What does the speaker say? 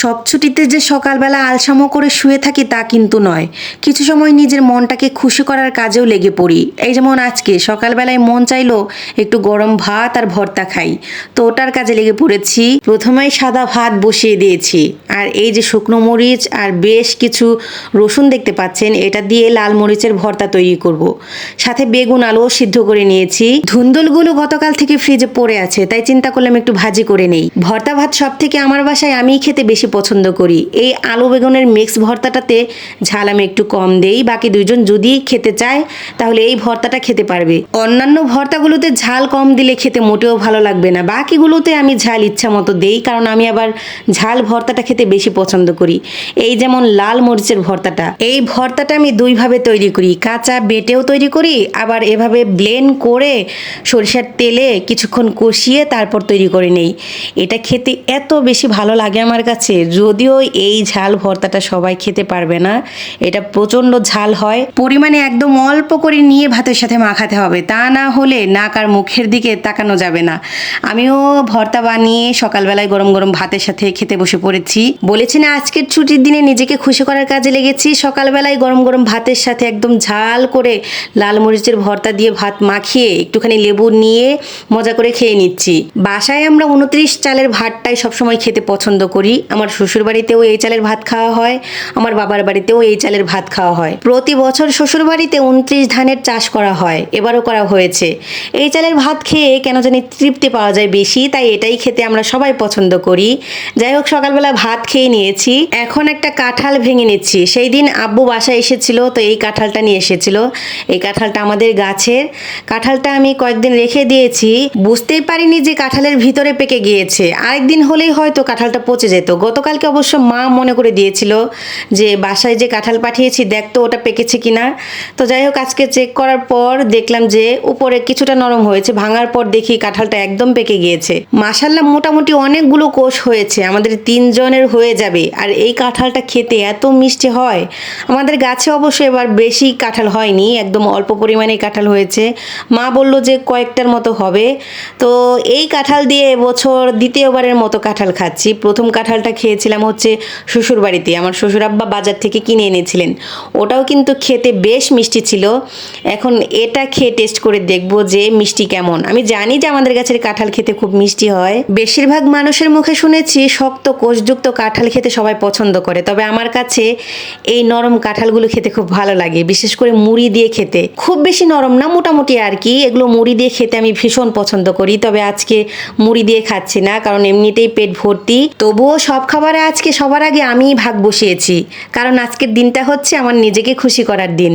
সব ছুটিতে যে সকালবেলা আলসামো করে শুয়ে থাকি তা কিন্তু নয়। কিছু সময় নিজের মনটাকে খুশি করার কাজেও লেগে পড়ি। এই যেমন আজকে, সকালবেলায় মন চাইলো একটু গরম ভাত আর ভর্তা খাই। তো ওটার কাজে লেগে পড়েছি। প্রথমেই সাদা ভাত বসিয়ে দিয়েছি। আর এই যে শুকনো মরিচ আর বেশ কিছু রসুন দেখতে পাচ্ছেন, এটা দিয়ে লাল মরিচের ভর্তা তৈরি করব। সাথে বেগুন আলুও সিদ্ধ করে নিয়েছি। ধুন্দুলগুলো গতকাল থেকে ফ্রিজে পড়ে আছে, তাই চিন্তা করলাম একটু ভাজি করে নেই। ভর্তা ভাত সব থেকে আমার বাসায় আমিই খেতে বেশি পছন্দ করি। এই আলু বেগুনের মিক্স ভর্তাটাতে ঝাল আমি একটু কম দেই, বাকি দুইজন যদি খেতে চায়, তাহলে এই ভর্তাটা খেতে পারবে। অন্যান্য ভর্তাগুলোতে ঝাল কম দিলে খেতে মোটেও ভালো লাগবে না। বাকিগুলোতে আমি ঝাল ইচ্ছা মতো দেই, কারণ আমি আবার ঝাল ভর্তাটা খেতে বেশি পছন্দ করি। এই যেমন লাল মরিচের ভর্তাটা। এই ভর্তাটা আমি দুইভাবে তৈরি করি। কাঁচা বেটেও তৈরি করি, আবার এভাবে ব্লেন্ড করে সরিষার তেলে কিছুক্ষণ কষিয়ে তারপর তৈরি করে নেই। এটা খেতে এত বেশি ভালো লাগে আমার কাছে। যদিও এই ঝাল ভর্তাটা সবাই খেতে পারবে না, এটা প্রচণ্ড ঝাল হয়। পরিমাণে একদম অল্প করে নিয়ে ভাতের সাথে মাখাতে হবে, তা না হলে নাক আর মুখের দিকে তাকানো যাবে না। আমিও ভর্তা বানিয়ে সকালবেলায় গরম গরম ভাতের সাথে খেতে বসে পড়েছি। বলেছি না, আজকের ছুটির দিনে নিজেকে খুশি করার কাজে লেগেছি। সকালবেলায় গরম গরম ভাতের সাথে একদম ঝাল করে লাল মরিচের ভর্তা দিয়ে ভাত মাখিয়ে একটুখানি লেবু নিয়ে মজা করে খেয়ে নিচ্ছি। বাসায় আমরা উনত্রিশ চালের ভাতটাই সবসময় খেতে পছন্দ করি। আমার শ্বশুর বাড়িতেও এই চালের ভাত খাওয়া হয়, আমার বাবার বাড়িতেও এই চালের ভাত খাওয়া হয়। প্রতি বছর শ্বশুর বাড়িতে উনত্রিশ ধানের চাষ করা হয়, এবারও করা হয়েছে। এই চালের ভাত খেয়ে কেন জানি তৃপ্তি পাওয়া যায় বেশি, তাই এটাই খেতে আমরা সবাই পছন্দ করি। যাই হোক, সকালবেলা ভাত খেয়ে নিয়েছি, এখন একটা কাঁঠাল ভেঙে নিচ্ছি। সেই দিন আব্বু বাসায় এসেছিল, তো এই কাঁঠালটা নিয়ে এসেছিল। এই কাঁঠালটা আমাদের গাছের। কাঁঠালটা আমি কয়েকদিন রেখে দিয়েছি, বুঝতেই পারিনি যে কাঁঠালের ভিতরে পেকে গিয়েছে। আরেকদিন হলেই হয়তো কাঁঠালটা পচে যেত। গতকালকে অবশ্য মা মনে করে দিয়েছিল যে বাসায় যে কাঁঠাল পাঠিয়েছি দেখতো ওটা পেকেছে কিনা। তো যাই হোক, আজকে চেক করার পর দেখলাম যে উপরে কিছুটা নরম হয়েছে, ভাঙার পর দেখি কাঁঠালটা একদম পেকে গিয়েছে। মাসাল্লাহ মোটামুটি অনেকগুলো কোষ হয়েছে, আমাদের তিনজনের হয়ে যাবে। আর এই কাঁঠালটা খেতে এত মিষ্টি হয়। আমাদের গাছে অবশ্য এবার বেশি কাঁঠাল হয়নি, একদম অল্প পরিমাণে কাঁঠাল হয়েছে। মা বলল যে কয়েকটার মতো হবে। তো এই কাঁঠাল দিয়ে এবছর দ্বিতীয়বারের মতো কাঁঠাল খাচ্ছি। প্রথম কাঁঠালটা খেয়েছিলাম হচ্ছে শ্বশুর বাড়িতে আমার শ্বশুর আব্বা বাজার থেকে কিনে এনেছিলেন। ওটাও কিন্তু খেতে বেশ মিষ্টি ছিল। এখন এটা খেয়ে টেস্ট করে দেখব যে মিষ্টি কেমন। আমি জানি যে আমাদের গাছের কাঁঠাল খেতে খুব মিষ্টি হয়। বেশিরভাগ মানুষের মুখে শুনেছি শক্ত, কোষযুক্ত কাঁঠাল খেতে সবাই পছন্দ করে। তবে আমার কাছে এই নরম কাঁঠালগুলো খেতে খুব ভালো লাগে, বিশেষ করে মুড়ি দিয়ে খেতে। খুব বেশি নরম না, মোটামুটি আর কি। এগুলো মুড়ি দিয়ে খেতে আমি ভীষণ পছন্দ করি। তবে আজকে মুড়ি দিয়ে খাচ্ছি না, কারণ এমনিতেই পেট ভর্তি। তবুও সব খাবারে আজকে, সবার আগে আমিই ভাগ বসিয়েছি। কারণ আজকের দিনটা হচ্ছে আমার নিজেকে খুশি করার দিন।